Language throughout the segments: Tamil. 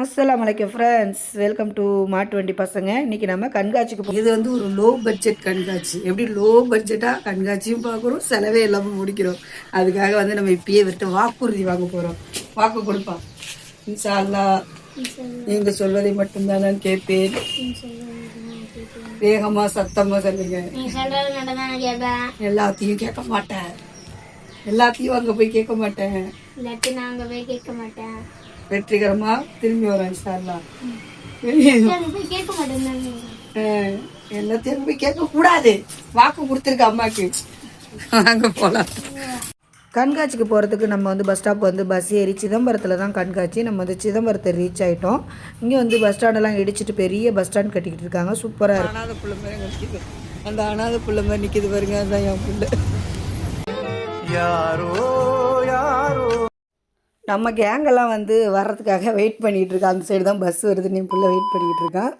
அஸ்ஸலாமு அலைக்கும் ஃப்ரெண்ட்ஸ் வெல்கம் டு மாட்டு வண்டி பசங்க. இன்னைக்கு நம்ம கண்காட்சிக்கு இது வந்து ஒரு லோ பட்ஜெட் கண்காட்சி. எப்படி லோ பட்ஜெட்டாக கண்காட்சியும் பார்க்குறோம் செலவே இல்லாமல் முடிக்கிறோம். அதுக்காக வந்து நம்ம இப்பயே விட்டு வாக்குறுதி வாங்க போகிறோம் வாக்கு கொடுப்போம். இன்ஷா அல்லாஹ் நீங்க சொல்வதை மட்டும்தான் நான் கேட்பேன். வேகமா சத்தமா சொல்லுங்க. எல்லாத்தையும் கேட்க மாட்டேன். எல்லாத்தையும் அங்க போய் கேட்க மாட்டேன். நான் அங்கே போய் கேட்க மாட்டேன். வெற்றிகரமா திரும்பி வரோம் இன்ஷா அல்லாஹ் சரி, போய் கேட்க மாட்டேன் நான் அஹ், எல்லாத்தையும் போய் கேட்க கூடாது. வாக்கு கொடுத்துருக்க அம்மாக்கு. வாங்க போலாம். கண்காட்சிக்கு போகிறதுக்கு நம்ம வந்து பஸ் ஸ்டாப் வந்து பஸ் ஏறி சிதம்பரத்தில் தான் கண்காட்சி. நம்ம வந்து சிதம்பரத்தை ரீச் ஆகிட்டோம் இங்கே வந்து பஸ் ஸ்டாண்டெல்லாம் இடிச்சிட்டு பெரிய பஸ் ஸ்டாண்ட் கட்டிக்கிட்டு இருக்காங்க. சூப்பராக இருக்கு. அனாதை புள்ள மாதிரி அந்த அனாதை புள்ள மாதிரி நிக்குது பாருங்க அதான் என் புள்ள. நம்ம கேங்கெல்லாம் வந்து வர்றதுக்காக வெயிட் பண்ணிகிட்டு இருக்கோம் அந்த சைடு தான் பஸ் வருது. நீ வெயிட் பண்ணிகிட்டு இருக்கான்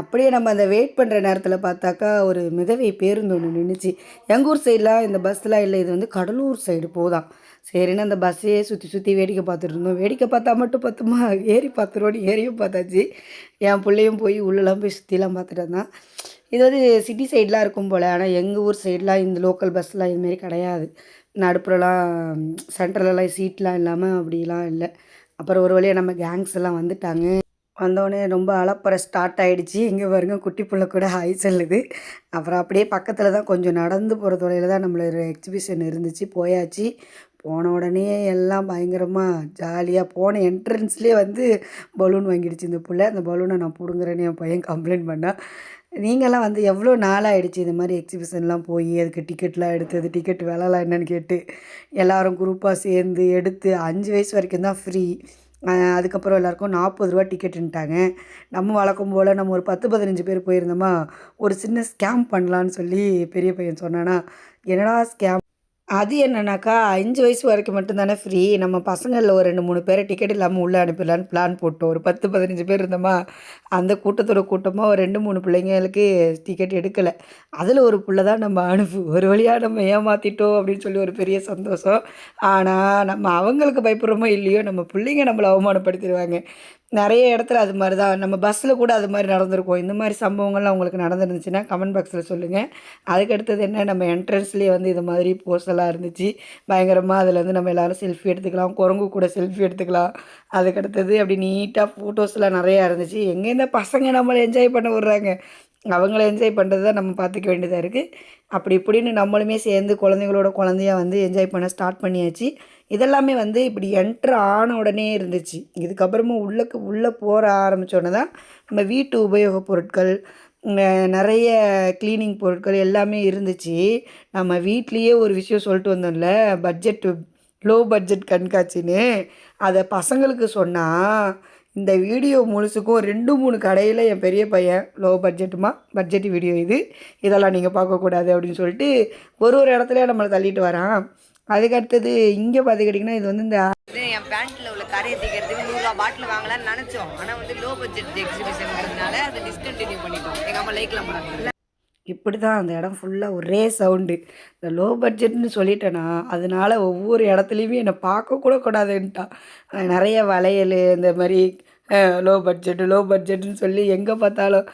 அப்படியே நம்ம அந்த வெயிட் பண்ணுற நேரத்தில் பார்த்தாக்கா ஒரு மிதவை பேருந்து ஒன்று நின்றுச்சு எங்கள் ஊர் சைடெலாம் இந்த பஸ்லாம் இல்லை. இது வந்து கடலூர் சைடு போதான். சரின்னு அந்த பஸ்ஸே சுற்றி சுற்றி வேடிக்கை பார்த்துட்டு இருந்தோம். வேடிக்கை பார்த்தா மட்டும் பார்த்தோமா ஏறி பார்த்துருவோன்னு ஏறியும் பார்த்தாச்சு. என் பிள்ளையும் போய் உள்ளெல்லாம் போய் சுற்றிலாம் பார்த்துட்டு வந்தான். இது வந்து சிட்டி சைட்லாம் இருக்கும் போல். ஆனால் எங்கள் ஊர் சைட்லாம் இந்த லோக்கல் பஸ்லாம் இதுமாரி கிடையாது. நடுப்புறலாம் சென்டர்லலாம் சீட்லாம் இல்லாமல் அப்படிலாம் இல்லை. அப்புறம் ஒரு வழியாக நம்ம கேங்ஸ் எல்லாம் வந்துட்டாங்க. வந்தோடனே ரொம்ப அலப்பறை ஸ்டார்ட் ஆகிடுச்சு இங்கே பாருங்க குட்டி பிள்ளை கூட ஹாய் சொல்லுது. அப்புறம் அப்படியே பக்கத்தில் தான் கொஞ்சம் நடந்து போகிற தொலைவில் தான் நம்மளோட எக்ஸிபிஷன் இருந்துச்சு போயாச்சு. போன உடனே எல்லாம் பயங்கரமாக ஜாலியாக போன என்ட்ரன்ஸ்லேயே வந்து பலூன் வாங்கிடுச்சு இந்த பிள்ளை. அந்த பலூனை நான் பிடுங்குறேன்னு என் பையன் கம்ப்ளைண்ட் பண்ணால் நீங்கள்லாம் வந்து எவ்வளோ நாளாகிடுச்சு இந்த மாதிரி எக்ஸிபிஷன்லாம் போய் அதுக்கு டிக்கெட்லாம் எடுத்து அது டிக்கெட் விலைலாம் என்னன்னு கேட்டு எல்லோரும் குரூப்பாக சேர்ந்து எடுத்து அஞ்சு வயசு வரைக்கும் தான் ஃப்ரீ அதுக்கப்புறம் எல்லாருக்கும் நாற்பது ரூபா டிக்கெட்டுன்ட்டாங்க நம்ம வழக்கம் போல் நம்ம ஒரு பத்து பதினஞ்சு பேர் போயிருந்தோமா ஒரு சின்ன ஸ்கேம் பண்ணலான்னு சொல்லி பெரிய பையன் சொன்னானா என்னடா ஸ்கேம் அது என்னன்னாக்கா அஞ்சு வயசு வரைக்கும் மட்டும்தானே ஃப்ரீ நம்ம பசங்களில் ஒரு ரெண்டு மூணு பேரை டிக்கெட் இல்லாமல் உள்ளே அனுப்பிடலான்னு பிளான் போட்டோம். ஒரு பத்து பதினஞ்சு பேர் இருந்தோமா அந்த கூட்டத்தோட கூட்டமாக ஒரு ரெண்டு மூணு பிள்ளைங்களுக்கு டிக்கெட் எடுக்கலை. அதில் ஒரு பிள்ளை தான் நம்ம அனுப்பு ஒரு வழியாக நம்ம ஏமாற்றிட்டோம் அப்படின்னு சொல்லி ஒரு பெரிய சந்தோஷம். ஆனால் நம்ம அவங்களுக்கு பயப்படுறோமோ இல்லையோ நம்ம பிள்ளைங்க நம்மளை அவமானப்படுத்திடுவாங்க. நிறைய இடத்துல அது மாதிரி தான் நம்ம பஸ்ஸில் கூட அது மாதிரி நடந்திருக்கோம். இந்த மாதிரி சம்பவங்கள்லாம் உங்களுக்கு நடந்துருந்துச்சுன்னா கமெண்ட் பாக்ஸில் சொல்லுங்கள் அதுக்கடுத்தது என்ன? நம்ம என்ட்ரன்ஸ்லேயே வந்து இது மாதிரி போஸ்டெல்லாம் இருந்துச்சு. பயங்கரமாக அதில் வந்து நம்ம எல்லோரும் செல்ஃபி எடுத்துக்கலாம். குரங்கு கூட செல்ஃபி எடுத்துக்கலாம். அதுக்கடுத்தது அப்படி நீட்டாக ஃபோட்டோஸ்லாம் நிறையா இருந்துச்சு. எங்கேருந்த பசங்க நம்மளை என்ஜாய் பண்ண விட்றாங்க. அவங்கள என்ஜாய் பண்ணுறது தான் நம்ம பார்த்துக்க வேண்டியதாக இருக்குது அப்படி இப்படின்னு நம்மளுமே சேர்ந்து குழந்தைங்களோட குழந்தையா வந்து என்ஜாய் பண்ண ஸ்டார்ட் பண்ணியாச்சு. இதெல்லாமே வந்து இப்படி என்ட்ரு ஆன உடனே இருந்துச்சு. இதுக்கப்புறமா உள்ளக்கு உள்ளே போகிற ஆரம்பித்தோன்னே தான் நம்ம வீட்டு உபயோகப் பொருட்கள் நிறைய க்ளீனிங் பொருட்கள் எல்லாமே இருந்துச்சு. நம்ம வீட்லேயே ஒரு விஷயம் சொல்லிட்டு வந்தோம்ல பட்ஜெட் லோ பட்ஜெட் கண்காட்சின்னு. அதை பசங்களுக்கு சொன்னால் இந்த வீடியோ முழுசுக்கும் ரெண்டு மூணு கடையில் என் பெரிய பையன் லோ பட்ஜெட்டுமா பட்ஜெட் வீடியோ இது. இதெல்லாம் நீங்கள் பார்க்கக்கூடாது அப்படின்னு சொல்லிட்டு ஒரு ஒரு இடத்துல நம்மளை தள்ளிட்டு வரான். அதுக்கு அடுத்தது இங்கே பார்த்துக்கிட்டிங்கன்னா இது வந்து இந்த என் பேண்ட்டில் உள்ள கரையை தீக்கிறதுக்கு நூறுரூவா பாட்டில் வாங்கலாம்னு நினச்சோம். ஆனால் வந்து லோ பட்ஜெட் எக்ஸிபிஷன்ங்கிறதுனால அதை டிஸ்கண்டினியூ பண்ணிட்டோம். எங்கள் அம்மா லைக்கில் போனாங்க இப்படி தான் அந்த இடம் ஃபுல்லாக ஒரே சவுண்டு இந்த லோ பட்ஜெட்னு சொல்லிட்டேன்னா அதனால ஒவ்வொரு இடத்துலையுமே என்னை பார்க்கக்கூட கூடாதுன்ட்டான் நிறைய வளையல் இந்த மாதிரி லோ பட்ஜெட்டு லோ பட்ஜெட்டுன்னு சொல்லி எங்கே பார்த்தாலும்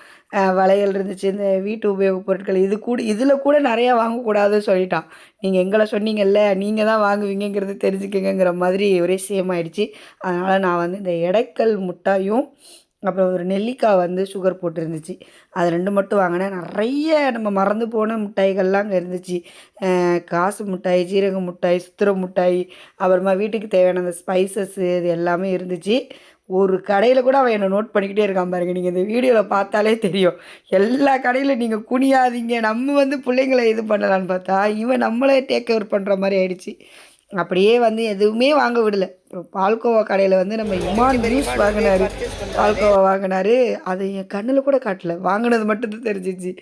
வளையல் இருந்துச்சு இந்த வீட்டு உபயோகப் பொருட்கள் இது கூட இதில் கூட நிறையா வாங்கக்கூடாதுன்னு சொல்லிட்டான். நீங்கள் எங்களை சொன்னீங்கல்ல நீங்கள் தான் வாங்குவீங்கிறது தெரிஞ்சுக்கங்கிற மாதிரி ஒரே சேம் ஆயிடுச்சு. அதனால் நான் வந்து இந்த எடைக்கல் முட்டாயும் அப்புறம் ஒரு நெல்லிக்காய் வந்து சுகர் போட்டிருந்துச்சு. அது ரெண்டு மட்டும் வாங்கினேன். நிறைய நம்ம மறந்து போன மிட்டாய்கள்லாம் அங்கே இருந்துச்சு. காசு மிட்டாய் ஜீரக மிட்டாய் சுத்திர மிட்டாய் அப்புறமா வீட்டுக்கு தேவையான அந்த ஸ்பைசஸ்ஸு இது எல்லாமே இருந்துச்சு. ஒரு கடையில் கூட அவன் என்னை நோட் பண்ணிக்கிட்டே இருக்கான் பாருங்க. நீங்கள் இந்த வீடியோவில் பார்த்தாலே தெரியும். எல்லா கடையில் நீங்கள் குனியாதீங்க. நம்ம வந்து பிள்ளைங்களை இது பண்ணலான்னு பார்த்தா இவன் நம்மளே டேக் ஓவர் பண்ணுற மாதிரி ஆயிடுச்சு. அப்படியே வந்து எதுவுமே வாங்க விடல. அப்புறம் பால்கோவா கடையில் வந்து நம்ம இமான் ஜூஸ் வாங்கினாரு. பால்கோவா வாங்கினாரு. அதை என் கண்ணில் கூட காட்டல. வாங்கினது மட்டும்தான் தெரிஞ்சிச்சு.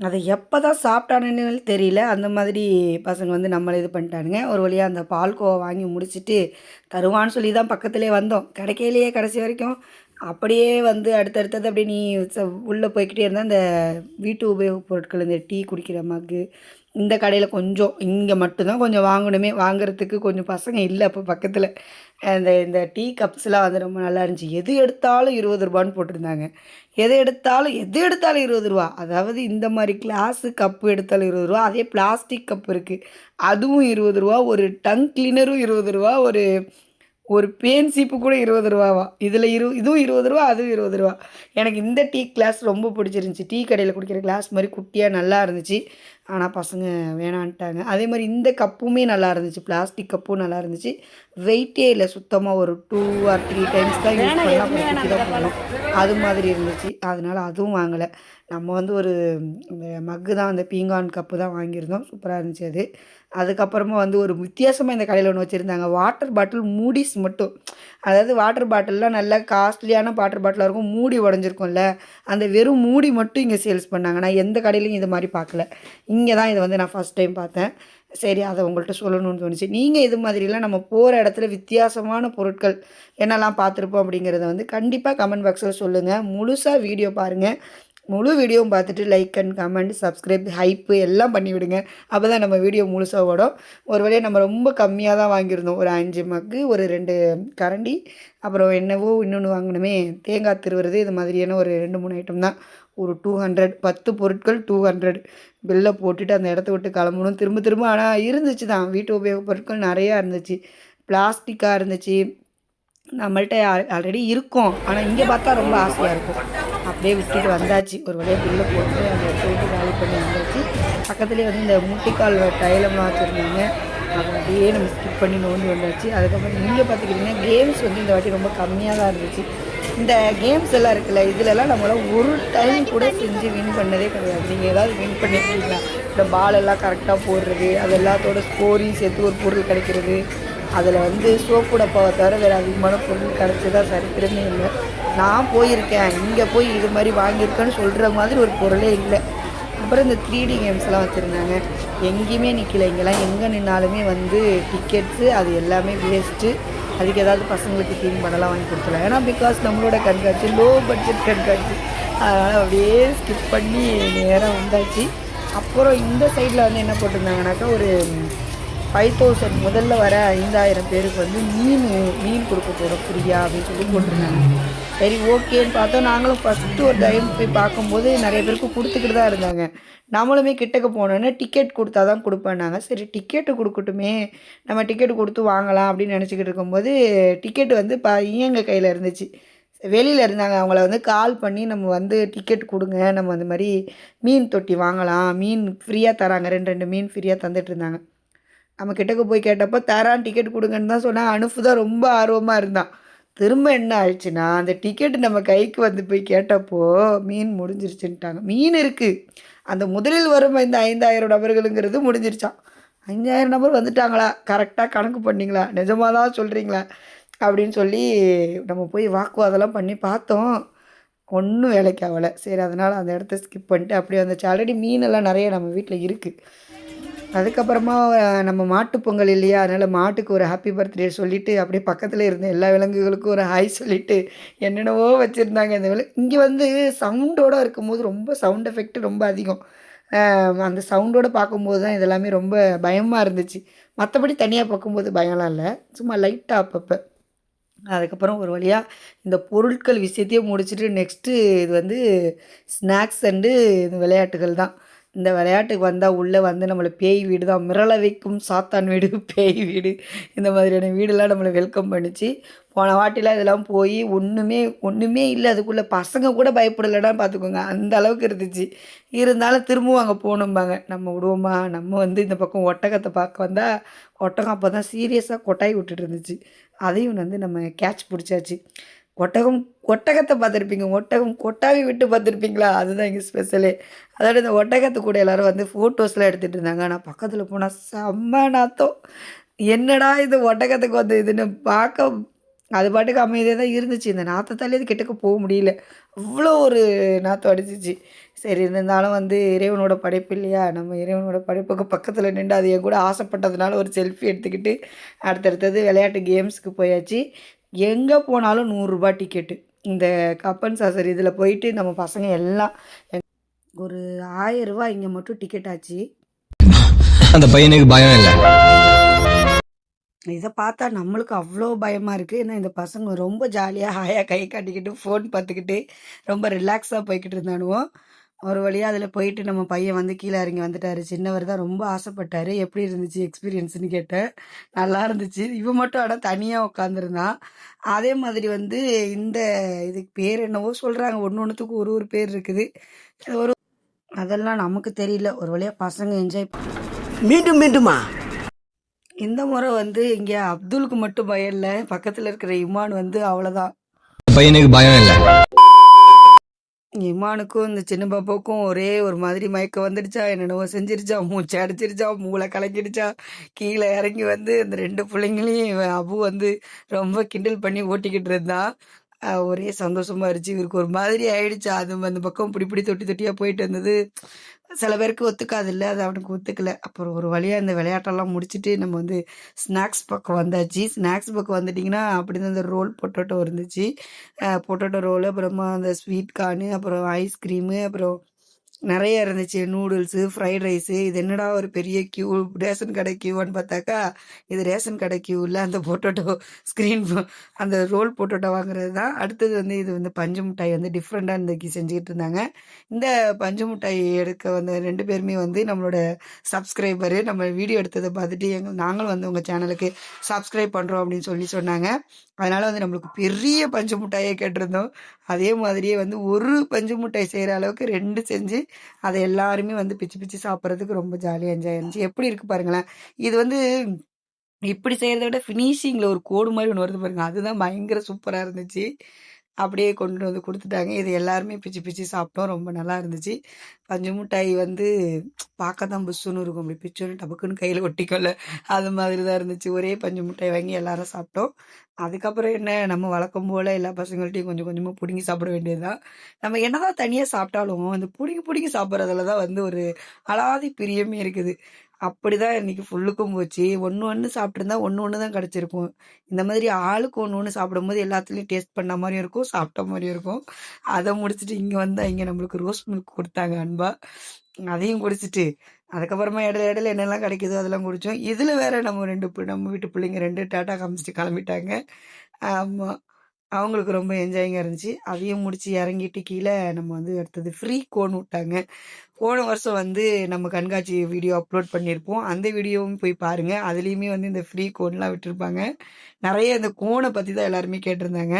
அதை எப்போ தான் சாப்பிட்டானுன்னு தெரியல. அந்த மாதிரி பசங்க வந்து நம்மளை இது பண்ணிட்டானுங்க. ஒரு வழியாக அந்த பால்கோவா வாங்கி முடிச்சிட்டு தருவான்னு சொல்லி தான் பக்கத்துலேயே வந்தோம். கிடைக்கலையே கடைசி வரைக்கும். அப்படியே வந்து அடுத்தடுத்தது அப்படியே நீ ச- உள்ளே போய்க்கிட்டே இருந்தால் அந்த வீட்டு உபயோகப் பொருட்கள் இந்த டீ குடிக்கிற மக்கு இந்த கடையில் கொஞ்சம் இங்கே மட்டும்தான் கொஞ்சம் வாங்கணுமே. வாங்குறதுக்கு கொஞ்சம் பசங்க இல்லை அப்போ பக்கத்தில். அந்த இந்த டீ கப்ஸ்லாம் வந்து ரொம்ப நல்லா இருந்துச்சு. எது எடுத்தாலும் இருபது ரூபான்னு போட்டிருந்தாங்க. எது எடுத்தாலும் எது எடுத்தாலும் இருபது ரூபா. அதாவது இந்த மாதிரி கிளாஸு கப்பு எடுத்தாலும் இருபது ரூபா. அதே பிளாஸ்டிக் கப் இருக்குது அதுவும் இருபது ரூபா. ஒரு டங் கிளீனரும் இருபது ரூபா. ஒரு ஒரு பேன் சீப்பு கூட இருபது ரூபாவா? இதில் இரு இதுவும் இருபது ரூபா அதுவும் இருபது ரூபா. எனக்கு இந்த டீ கிளாஸ் ரொம்ப பிடிச்சிருந்துச்சி. டீ கடையில் குடிக்கிற கிளாஸ் மாதிரி குட்டியாக நல்லா இருந்துச்சு. ஆனால் பசங்க வேணான்ட்டாங்க. அதே மாதிரி இந்த கப்புமே நல்லா இருந்துச்சு. பிளாஸ்டிக் கப்பும் நல்லா இருந்துச்சு. வெயிட்டே இல்லை. சுத்தமாக ஒரு டூ ஆர் த்ரீ டைம்ஸ் தான் யூஸ் பண்ணால் தான் அது மாதிரி இருந்துச்சு. அதனால் அதுவும் வாங்கலை. நம்ம வந்து ஒரு இந்த மக்கு தான் அந்த பீங்கான் கப்பு தான் வாங்கியிருந்தோம். சூப்பராக இருந்துச்சு அது. அதுக்கப்புறமா வந்து ஒரு வித்தியாசமாக இந்த கடையில் ஒன்று வச்சுருந்தாங்க. வாட்டர் பாட்டில் மூடிஸ் மட்டும். அதாவது வாட்டர் பாட்டில்லாம் நல்லா காஸ்ட்லியான வாட்டர் பாட்டிலாக இருக்கும். மூடி உடஞ்சிருக்கும்ல. அந்த வெறும் மூடி மட்டும் இங்கே சேல்ஸ் பண்ணாங்க. நான் எந்த கடையிலையும் இது மாதிரி பார்க்கல. இங்கே தான் இதை வந்து நான் ஃபஸ்ட் டைம் பார்த்தேன். சரி அதை உங்கள்கிட்ட சொல்லணும்னு தோணுச்சு. நீங்கள் இது மாதிரிலாம் நம்ம போகிற இடத்துல வித்தியாசமான பொருட்கள் என்னெல்லாம் பார்த்துருப்போம் அப்படிங்கிறத வந்து கண்டிப்பாக கமெண்ட் பாக்ஸில் சொல்லுங்கள் முழுசாக வீடியோ பாருங்கள் முழு வீடியோவும் பார்த்துட்டு like and comment subscribe hype எல்லாம் பண்ணிவிடுங்க. அப்போ தான் நம்ம வீடியோ முழுசாக ஓடும். ஒரு வழியாக நம்ம ரொம்ப கம்மியாக தான் வாங்கியிருந்தோம். ஒரு அஞ்சு மக்கு ஒரு ரெண்டு கரண்டி அப்புறம் என்னவோ இன்னொன்று வாங்கினோமே தேங்காய் திருவுறது இது மாதிரியான ஒரு ரெண்டு மூணு ஐட்டம் தான். ஒரு டூ ஹண்ட்ரட் பத்து பொருட்கள் டூ ஹண்ட்ரட் பில்லை போட்டுட்டு அந்த இடத்த விட்டு கிளம்பணும். திரும்ப திரும்ப ஆனால் இருந்துச்சு தான். வீட்டு உபயோக பொருட்கள் நிறையா இருந்துச்சு. பிளாஸ்டிக்காக இருந்துச்சு. நம்மள்கிட்ட ஆல்ரெடி இருக்கும். ஆனால் இங்கே பார்த்தா ரொம்ப ஆசையாக இருக்கும். அப்படியே விட்டுட்டு வந்தாச்சு. ஒரு வழியாக பில்லை போட்டு அந்த போட்டு காலி பண்ணி வந்தாச்சு. பக்கத்துலேயே வந்து இந்த முட்டிக்கால் டைலம் வச்சுருந்தாங்க. அதை அப்படியே நம்ம ஸ்கிப் பண்ணி நோண்டி வந்தாச்சு. அதுக்கப்புறம் நீங்கள் பார்த்துக்கிட்டிங்கன்னா கேம்ஸ் வந்து இந்த வாட்டி ரொம்ப கம்மியாக தான் இருந்துச்சு. இந்த கேம்ஸ் எல்லாம் இருக்குல்ல இதுலலாம் நம்மளால் ஒரு டைம் கூட செஞ்சு வின் பண்ணதே கிடையாது. நீங்கள் ஏதாவது வின் பண்ணியிருக்கீங்களா இந்த பால் எல்லாம் கரெக்டாக போடுறது அது எல்லாத்தோட ஸ்கோரையும் சேர்த்து ஒரு பொருள் கிடைக்கிறது. அதில் வந்து சோப்பு டப்பாவை தவிர வேறு அதிகமான பொருள் கிடச்சதா சரித்திரமே இல்லை. நான் போயிருக்கேன் இங்கே போய் இது மாதிரி வாங்கியிருக்கேன்னு சொல்கிற மாதிரி ஒரு பொருளே இல்லை. அப்புறம் இந்த த்ரீ டி கேம்ஸ்லாம் வச்சுருந்தாங்க. எங்கேயுமே நிற்கல இங்கெல்லாம் எங்கே நின்னாலுமே வந்து டிக்கெட்ஸு அது எல்லாமே வேஸ்ட்டு அதுக்கு ஏதாவது பசங்களுக்கு தீம் பண்ணலாம் வாங்கி கொடுத்துலாம் ஏன்னா பிகாஸ் நம்மளோட கண்காட்சி லோ பட்ஜெட் கண்காட்சி. அதனால் அப்படியே ஸ்கிப் பண்ணி நேராக வந்தாச்சு. அப்புறம் இந்த சைடில் வந்து என்ன போட்டிருந்தாங்கனாக்கா ஒரு ஃபைவ் தௌசண்ட் முதல்ல வர ஐந்தாயிரம் பேருக்கு வந்து மீன் மீன் கொடுக்க போகிறோம் ஃப்ரீயா அப்படின்னு சொல்லி போட்டிருந்தாங்க. சரி ஓகேன்னு பார்த்தோம். நாங்களும் ஃபஸ்ட்டு ஒரு டைம் போய் பார்க்கும்போது நிறைய பேருக்கு கொடுத்துக்கிட்டு தான் இருந்தாங்க. நம்மளுமே கிட்டக்க போனோன்னே டிக்கெட் கொடுத்தா தான் கொடுப்பேன்னாங்க. சரி டிக்கெட்டு கொடுக்கட்டுமே. நம்ம டிக்கெட்டு கொடுத்து வாங்கலாம் அப்படின்னு நினச்சிக்கிட்டு இருக்கும்போது டிக்கெட் வந்து பையங்க கையில் இருந்துச்சு. வெளியில் இருந்தாங்க. அவங்கள வந்து கால் பண்ணி நம்ம வந்து டிக்கெட் கொடுங்க. நம்ம அந்த மாதிரி மீன் தொட்டி வாங்கலாம். மீன் ஃப்ரீயாக தராங்க. ரெண்டு ரெண்டு மீன் ஃப்ரீயாக தந்துட்டு இருந்தாங்க. நம்ம கிட்டக்க போய் கேட்டப்போ தரான் டிக்கெட் கொடுங்கன்னு தான் சொன்னான். அனுப்பு தான் ரொம்ப ஆர்வமாக இருந்தான். திரும்ப என்ன ஆயிடுச்சுன்னா அந்த டிக்கெட் நம்ம கைக்கு வந்து போய் கேட்டப்போ மீன் முடிஞ்சிருச்சுன்ட்டாங்க. மீன் இருக்குது அந்த முதலில் வரும் இந்த ஐந்தாயிரம் நபர்களுங்கிறது முடிஞ்சிருச்சான் அஞ்சாயிரம் நபர் வந்துட்டாங்களா? கரெக்டாக கணக்கு பண்ணிங்களா? நிஜமாக தான் சொல்கிறீங்களா அப்படின்னு சொல்லி நம்ம போய் வாக்குவாதெல்லாம் பண்ணி பார்த்தோம். ஒன்றும் வேலைக்கு ஆகலை. சரி அதனால் அந்த இடத்த ஸ்கிப் பண்ணிட்டு அப்படியே வந்துச்சு. ஆல்ரெடி மீனெல்லாம் நிறைய நம்ம வீட்டில் இருக்குது அதுக்கப்புறமா நம்ம மாட்டுப்பொங்கல் இல்லையா? அதனால் மாட்டுக்கு ஒரு ஹாப்பி பர்த்டே சொல்லிவிட்டு அப்படியே பக்கத்தில் இருந்த எல்லா விலங்குகளுக்கும் ஒரு ஹாய் சொல்லிவிட்டு என்னென்னவோ வச்சுருந்தாங்க இந்த விலங்கு. இங்கே வந்து சவுண்டோடு இருக்கும்போது ரொம்ப சவுண்ட் எஃபெக்ட் ரொம்ப அதிகம். அந்த சவுண்டோடு பார்க்கும்போது தான் இதெல்லாமே ரொம்ப பயமாக இருந்துச்சு. மற்றபடி தனியாக பார்க்கும்போது பயம்லாம் இல்லை. சும்மா லைட்டாக அப்பப்போ. அதுக்கப்புறம் ஒரு வழியாக இந்த பொருட்கள் விஷயத்தையே முடிச்சுட்டு நெக்ஸ்ட்டு இது வந்து ஸ்நாக்ஸ் அண்டு விளையாட்டுகள் தான். இந்த விளையாட்டுக்கு வந்தால் உள்ளே வந்து நம்மளை பேய் வீடு தான். மிரள வைக்கும் சாத்தான் வீடு பேய் வீடு. இந்த மாதிரியான வீடெல்லாம் நம்மளை வெல்கம் பண்ணிச்சு. போன வாட்டிலாம் இதெல்லாம் போய் ஒன்றுமே ஒன்றுமே இல்லை. அதுக்குள்ளே பசங்க கூட பயப்படலைன்னா பார்த்துக்கோங்க அந்த அளவுக்கு இருந்துச்சு. இருந்தாலும் திரும்பவும் அங்கே போகணும்பாங்க. நம்ம விடுவோமா? நம்ம வந்து இந்த பக்கம் ஒட்டகத்தை பார்க்க வந்தால் ஒட்டகம் அப்போ தான் சீரியஸாக கொட்டாய் விட்டுட்டு இருந்துச்சு. அதையும் வந்து நம்ம கேட்ச் பிடிச்சாச்சு. ஒட்டகம் ஒட்டகத்தை பார்த்துருப்பீங்க. ஒட்டகம் கொட்டாவி விட்டு பார்த்துருப்பீங்களா? அதுதான் இங்கே ஸ்பெஷலே அதோட இந்த ஒட்டகத்து கூட எல்லோரும் வந்து ஃபோட்டோஸ்லாம் எடுத்துகிட்டு இருந்தாங்க. ஆனால் பக்கத்தில் போனால் செம்ம நாத்தம். என்னடா இது ஒட்டகத்துக்கு வந்து இதுன்னு பார்க்க அது பாட்டுக்கு அமைதியாக தான் இருந்துச்சு. இந்த நாத்தத்தாலே இது கிட்டக்க போக முடியல. அவ்வளோ ஒரு நாத்தம் அடிச்சிச்சு. சரி இருந்தாலும் வந்து இறைவனோட படைப்பு இல்லையா? நம்ம இறைவனோட படைப்புக்கு பக்கத்தில் நின்று அது என் கூட ஆசைப்பட்டதுனால ஒரு செல்ஃபி எடுத்துக்கிட்டு அடுத்தடுத்தது விளையாட்டு கேம்ஸுக்கு போயாச்சு. எங்கே போனாலும் நூறுரூபா டிக்கெட்டு இந்த கப்பன் சாசர் இதில் போயிட்டு நம்ம பசங்க எல்லாம் ஒரு ஆயிரம் ரூபாய் இங்கே மட்டும் டிக்கெட் ஆச்சு. அந்த பையனுக்கு பயம் இல்லை. இதை பார்த்தா நம்மளுக்கு அவ்வளோ பயமாக இருக்குது ஏன்னா இந்த பசங்க ரொம்ப ஜாலியாக ஹாயாக கை காட்டிக்கிட்டு ஃபோன் பார்த்துக்கிட்டு ரொம்ப ரிலாக்ஸாக போய்கிட்டு இருந்தானுவோம் ஒரு வழியாக அதில் போயிட்டு நம்ம பையன் வந்து கீழே இறங்கி வந்துட்டார். சின்னவர் தான் ரொம்ப ஆசைப்பட்டார். எப்படி இருந்துச்சு எக்ஸ்பீரியன்ஸ்னு கேட்டேன். நல்லா இருந்துச்சு. இவன் மட்டும் ஆனால் தனியாக உட்காந்துருந்தான் அதே மாதிரி வந்து இந்த இதுக்கு பேர் என்னவோ சொல்கிறாங்க ஒன்று ஒன்றுத்துக்கும் ஒரு ஒரு பேர் இருக்குது. ஒரு அதெல்லாம் நமக்கு தெரியல. ஒரு வழியாக பசங்க என்ஜாய் மீண்டும் மீண்டுமா? இந்த முறை வந்து இங்கே அப்துலுக்கு மட்டும் பயம் இல்லை. பக்கத்தில் இருக்கிற இமான் வந்து அவ்வளோதான் பையனுக்கு பயம் இல்லை. இமானுக்கும் இந்த சின்ன பாப்பாவுக்கும் ஒரே ஒரு மாதிரி மயக்கம் வந்துடுச்சா? என்னென்னவோ செஞ்சிருச்சா? மூச்சு அடிச்சிருச்சா? மூளை கலக்கிடுச்சா கீழே இறங்கி வந்து அந்த ரெண்டு பிள்ளைங்களையும் அபு வந்து ரொம்ப கிண்டல் பண்ணி ஓட்டிக்கிட்டு இருந்தான். ஒரே சந்தோஷமா இருந்துச்சு. இவருக்கு ஒரு மாதிரி ஆயிடுச்சு. அது அந்த பக்கம் இப்படி இப்படி தொட்டி தொட்டியாக போயிட்டு இருந்தது. சில பேருக்கு ஒத்துக்காது இல்லை அது அவனுக்கு ஒத்துக்கல. அப்புறம் ஒரு வழியாக இந்த விளையாட்டெல்லாம் முடிச்சுட்டு நம்ம வந்து ஸ்நாக்ஸ் பக்கம் வந்தாச்சு. ஸ்நாக்ஸ் பக்கம் வந்துட்டிங்கன்னா அப்படி தான் இந்த ரோல் பொட்டோட்டோ இருந்துச்சு. பொட்டோட்டோ ரோல் அப்புறமா அந்த ஸ்வீட் கார்னு அப்புறம் ஐஸ்கிரீமு அப்புறம் நிறைய இருந்துச்சு. நூடுல்ஸு ஃப்ரைட் ரைஸு இது என்னடா ஒரு பெரிய கியூ ரேஷன் கடை கியூன்னு பார்த்தாக்கா இது ரேஷன் கடை கியூவில் இல்லை அந்த பொட்டோட்டோ ஸ்க்ரீன் அந்த ரோல் பொட்டோட்டோ வாங்குறது தான். அடுத்தது வந்து இது வந்து பஞ்சு மிட்டாய் வந்து டிஃப்ரெண்ட்டாக இன்றைக்கி செஞ்சுக்கிட்டு இருந்தாங்க. இந்த பஞ்சு மிட்டாய் எடுக்க வந்த ரெண்டு பேருமே வந்து நம்மளோட சப்ஸ்கிரைபரு நம்ம வீடியோ எடுத்ததை பார்த்துட்டு எங்கள் நாங்களும் வந்து உங்கள் சேனலுக்கு சப்ஸ்கிரைப் பண்ணுறோம் அப்படின்னு சொல்லி சொன்னாங்க. அதனால் வந்து நம்மளுக்கு பெரிய பஞ்சு மிட்டாயே கேட்டிருந்தோம். அதே மாதிரியே வந்து ஒரு பஞ்சு முட்டை செய்கிற அளவுக்கு ரெண்டு செஞ்சு அதை எல்லாருமே வந்து பிச்சு பிச்சு சாப்பிட்றதுக்கு ரொம்ப ஜாலியாக என்ஜாய் இருந்துச்சு எப்படி இருக்குது பாருங்களேன். இது வந்து இப்படி செய்கிறத விட ஃபினிஷிங்கில் ஒரு கோடு மாதிரி ஒன்று வருது பாருங்க. அதுதான் பயங்கர சூப்பராக இருந்துச்சு. அப்படியே கொண்டு வந்து கொடுத்துட்டாங்க. இது எல்லாருமே பிச்சு பிச்சு சாப்பிட்டோம். ரொம்ப நல்லா இருந்துச்சு. பஞ்சு மிட்டாய் வந்து பார்க்க தான் புஷ்ஷுன்னு இருக்கும். அப்படி பிச்சுன்னு டபக்குன்னு கையில் ஒட்டிக்கொள்ள அது மாதிரி தான் இருந்துச்சு. ஒரே பஞ்சு மிட்டாய் வாங்கி எல்லாரும் சாப்பிட்டோம். அதுக்கப்புறம் என்ன நம்ம வழக்கம் போல் எல்லா பசங்கள்ட்டையும் கொஞ்சம் கொஞ்சமாக பிடுங்கி சாப்பிட வேண்டியது தான் நம்ம என்னதான் தனியாக சாப்பிட்டாலும் அந்த பிடுங்கி பிடுங்கி சாப்பிட்றதுல தான் வந்து ஒரு அலாதி பிரியமே இருக்குது. அப்படி தான் இன்றைக்கி ஃபுல்லுக்கும் போச்சு. ஒன்று ஒன்று சாப்பிட்ருந்தா ஒன்று ஒன்று தான் கிடச்சிருக்கும். இந்த மாதிரி ஆளுக்கு ஒன்று ஒன்று சாப்பிடும்போது எல்லாத்துலேயும் டேஸ்ட் பண்ண மாதிரியும் இருக்கும் சாப்பிட்ட மாதிரியும் இருக்கும். அதை முடிச்சுட்டு இங்கே வந்தால் இங்கே நம்மளுக்கு ரோஸ் மில்க் கொடுத்தாங்க அன்பா. அதையும் குடிச்சிட்டு அதுக்கப்புறமா இடையில இடையில என்னெல்லாம் கிடைக்குதோ அதெல்லாம் குடித்தோம் இதில் வேற நம்ம ரெண்டு பி- நம்ம வீட்டு பிள்ளைங்க ரெண்டு டாட்டா காமிச்சிட்டு கிளம்பிட்டாங்க. ஆமாம் அவங்களுக்கு ரொம்ப என்ஜாயிங்காக இருந்துச்சு. அதையும் முடிச்சு இறங்கிட்டு கீழே நம்ம வந்து அடுத்தது ஃப்ரீ கோன் விட்டாங்க. போன வருஷம் வந்து நம்ம கண்காட்சி வீடியோ அப்லோட் பண்ணியிருப்போம். அந்த வீடியோவும் போய் பாருங்கள் அதுலேயுமே வந்து இந்த ஃப்ரீ கோன்லாம் விட்டுருப்பாங்க. நிறைய இந்த கோனை பற்றி தான் எல்லாருமே கேட்டிருந்தாங்க.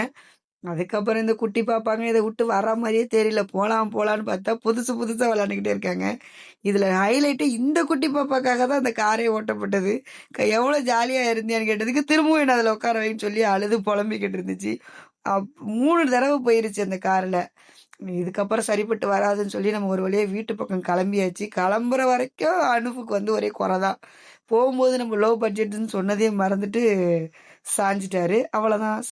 அதுக்கப்புறம் இந்த குட்டி பாப்பாங்க இதை விட்டு வர மாதிரியே தெரியல. போகலாம் போகலான்னு பார்த்தா புதுசு புதுசாக விளாண்டுக்கிட்டே இருக்காங்க. இதில் ஹைலைட்டு இந்த குட்டி பாப்பாக்காக தான் அந்த காரே ஓட்டப்பட்டது. க- எவ்வளோ ஜாலியாக இருந்தியான்னு கேட்டதுக்கு திரும்பவும் என்ன அதில் உட்கார வைன்னு சொல்லி அழுது புலம்பிக்கிட்டு இருந்துச்சு. அப்- மூணு தடவை போயிருச்சு அந்த காரில். இதுக்கப்புறம் சரிப்பட்டு வராதுன்னு சொல்லி நம்ம ஒரு வழியாக வீட்டு பக்கம் கிளம்பியாச்சு. கிளம்புற வரைக்கும் அனுப்புக்கு வந்து ஒரே குறை தான். போகும்போது நம்ம லோ பட்ஜெட்டுன்னு சொன்னதே மறந்துட்டு சாஞ்சிட்டாரு. அவ்வளோதான்